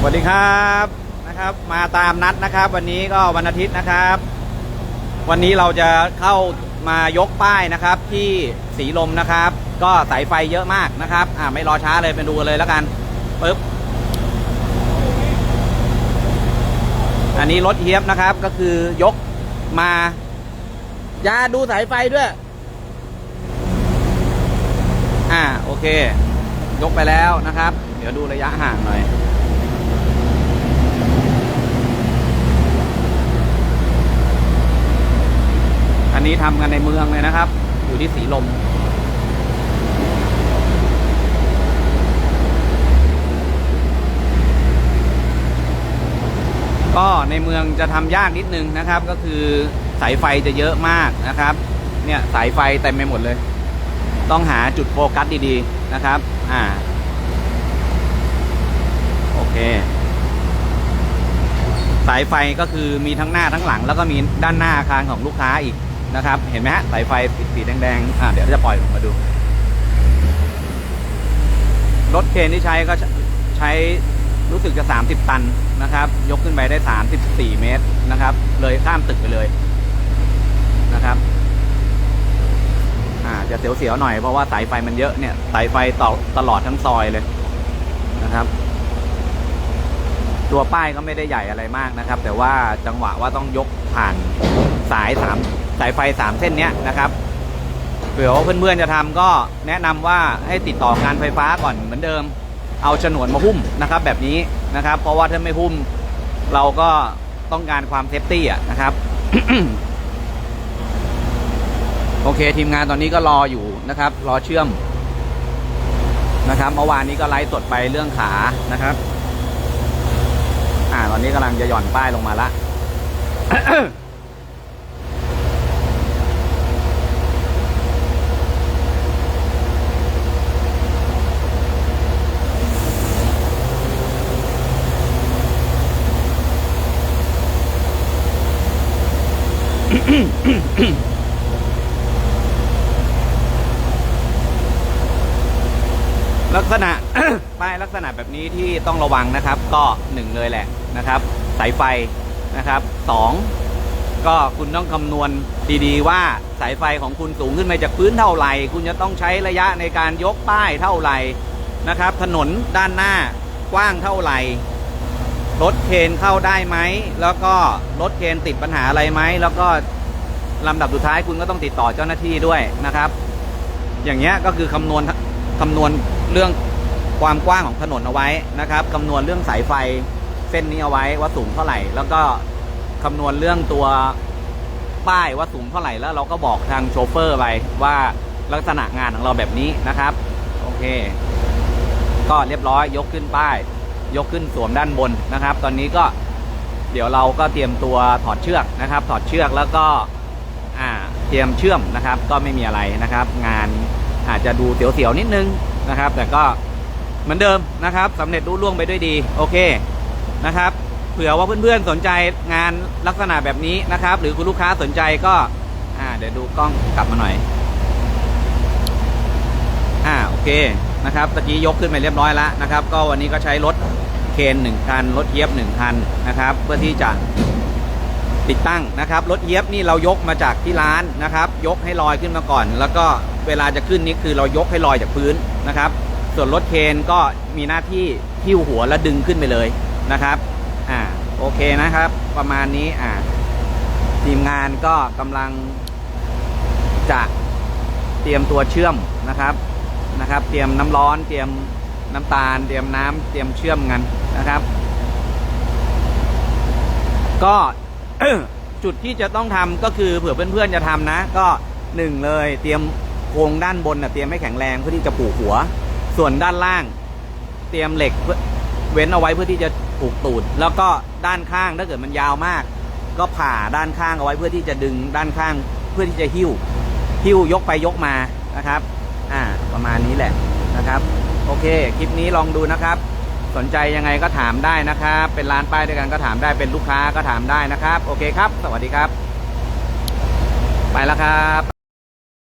สวัสดีครับนะครับ มาตามนัดนะครับ วันนี้ก็วันอาทิตย์นะครับ วันนี้เราจะเข้ามายกป้ายนะครับ ที่สีลมนะครับ ก็สายไฟเยอะมากนะครับ อ่าไม่รอช้าเลยไปดูเลยแล้วกันปึ๊บอันนี้รถเฮียบนะครับ ก็คือยกมาอย่าดูสายไฟด้วย อ่าโอเค ยกไปแล้วนะครับ เดี๋ยวดูระยะห่างหน่อย นี้ทำกันในเมืองเลยนะครับ อยู่ที่สีลม ก็ในเมืองจะทำยากนิดนึงนะครับ ก็คือสายไฟจะเยอะมากนะครับ เนี่ยสายไฟเต็มไปหมดเลย ต้องหาจุดโฟกัสดีๆนะครับ อ่า โอเคสายไฟก็คือมีทั้งหน้าทั้งหลัง แล้วก็มีด้านหน้าอาคารของลูกค้าอีก นะครับ เห็นไหมฮะสายไฟสีแดงๆอ่าเดี๋ยวจะปล่อยมาดู รถเคนที่ใช้ก็ใช้รู้สึกจะ 30 ตันนะครับ ยกขึ้นไปได้ 34 เมตรนะครับ เลยข้ามตึกไปเลยนะครับอ่าจะเสียวๆหน่อยเพราะว่าสายไฟมันเยอะเนี่ยสายไฟต่อตลอดทั้งซอยเลยนะครับ ตัวป้ายก็ไม่ได้ใหญ่อะไรมากนะครับ แต่ว่าจังหวะว่าต้องยกผ่านสายสาม สายไฟสามเส้นนี้นะครับเผื่อว่าเพื่อนๆจะทำก็แนะนำว่าให้ติดต่อการไฟฟ้าก่อนเหมือนเดิม เอาฉนวนมาหุ้มนะครับ แบบนี้นะครับ เพราะว่าถ้าไม่หุ้ม เราก็ต้องการความเซฟตี้อะนะครับโอเคทีมงานตอนนี้ก็รออยู่นะครับ รอเชื่อมนะครับเมื่อวานนี้ก็ไลฟ์สดไปเรื่องขานะครับ อ่า ตอนนี้กำลังจะหย่อนป้ายลงมาละ ลักษณะป้ายลักษณะแบบนี้ที่ต้องระวังนะครับ ก็หนึ่งเลยแหละนะครับ สายไฟนะครับสองก็คุณต้องคำนวณดีๆ ว่าสายไฟของคุณสูงขึ้นมาจากพื้นเท่าไหร่ คุณจะต้องใช้ระยะในการยกป้ายเท่าไหร่นะครับ ถนนด้านหน้ากว้างเท่าไหร่รถเคนเข้าได้ไหม แล้วก็รถเคนติดปัญหาอะไรไหม แล้วก็ ลำดับสุดท้ายคุณก็ต้องติดต่อเจ้าหน้าที่ด้วยนะครับ อย่างเงี้ยก็คือคำนวณคำนวณเรื่องความกว้างของถนนเอาไว้นะครับคำนวณเรื่องสายไฟเส้นนี้เอาไว้ว่าสูงเท่าไหร่ แล้วก็คำนวณเรื่องตัวป้ายว่าสูงเท่าไหร่แล้วเราก็บอกทางโชเฟอร์ไปว่าลักษณะงานของเราแบบนี้นะครับ โอเค ก็เรียบร้อยยกขึ้นป้าย ยกขึ้นสวมด้านบนนะครับ ตอนนี้ก็เดี๋ยวเราก็เตรียมตัวถอดเชือกนะครับ ถอดเชือกแล้วก็ เตรียมเชื่อมนะครับ ก็ไม่มีอะไรนะครับ งานอาจจะดูเสียวๆนิดนึงนะครับ แต่ก็เหมือนเดิมนะครับสำเร็จรุ่ล่วงไปด้วยดีโอเคนะครับเผื่อว่าเพื่อนๆสนใจงานลักษณะแบบนี้นะครับ หรือคุณลูกค้าสนใจก็อ่าเดี๋ยวดูกล้องกลับมาหน่อยอ่าโอเคนะครับตะกี้ยกขึ้นไปเรียบร้อยแล้วนะครับ ก็วันนี้ก็ใช้รถเคนหนึ่งคันรถเย็บหนึ่งคันนะครับ เพื่อที่จะ ติดตั้งนะครับ รถเย็บนี่เรายกมาจากที่ร้านนะครับ ยกให้ลอยขึ้นมาก่อน แล้วก็เวลาจะขึ้นนี่คือเรายกให้ลอยจากพื้นนะครับ ส่วนรถเคนก็มีหน้าที่หิ้วหัวและดึงขึ้นไปเลยนะครับอ่าโอเคนะครับ ประมาณนี้อ่าทีมงานก็กำลังจะเตรียมตัวเชื่อมนะครับนะครับ เตรียมน้ำร้อน เตรียมน้ำตาล เตรียมน้ำเตรียมเชื่อมกันนะครับ ก็ จุดที่จะต้องทำก็คือเผื่อเพื่อนๆจะทำนะ ก็หนึ่งเลยเตรียมโครงด้านบนนะเตรียมให้แข็งแรงเพื่อที่จะปลูกหัว ส่วนด้านล่าง เตรียมเหล็กเพื่อเว้นเอาไว้เพื่อที่จะปลูกตูด แล้วก็ด้านข้างถ้าเกิดมันยาวมาก ก็ผ่าด้านข้างเอาไว้เพื่อที่จะดึงด้านข้างเพื่อที่จะหิ้วหิ้วยกไปยกมานะครับ อ่า ประมาณนี้แหละนะครับ โอเค คลิปนี้ลองดูนะครับ สนใจยังไงก็ถามได้นะครับ เป็นร้านป้ายด้วยกันก็ถามได้เป็นลูกค้าก็ถามได้นะครับ โอเคครับ สวัสดีครับ ไปแล้วครับ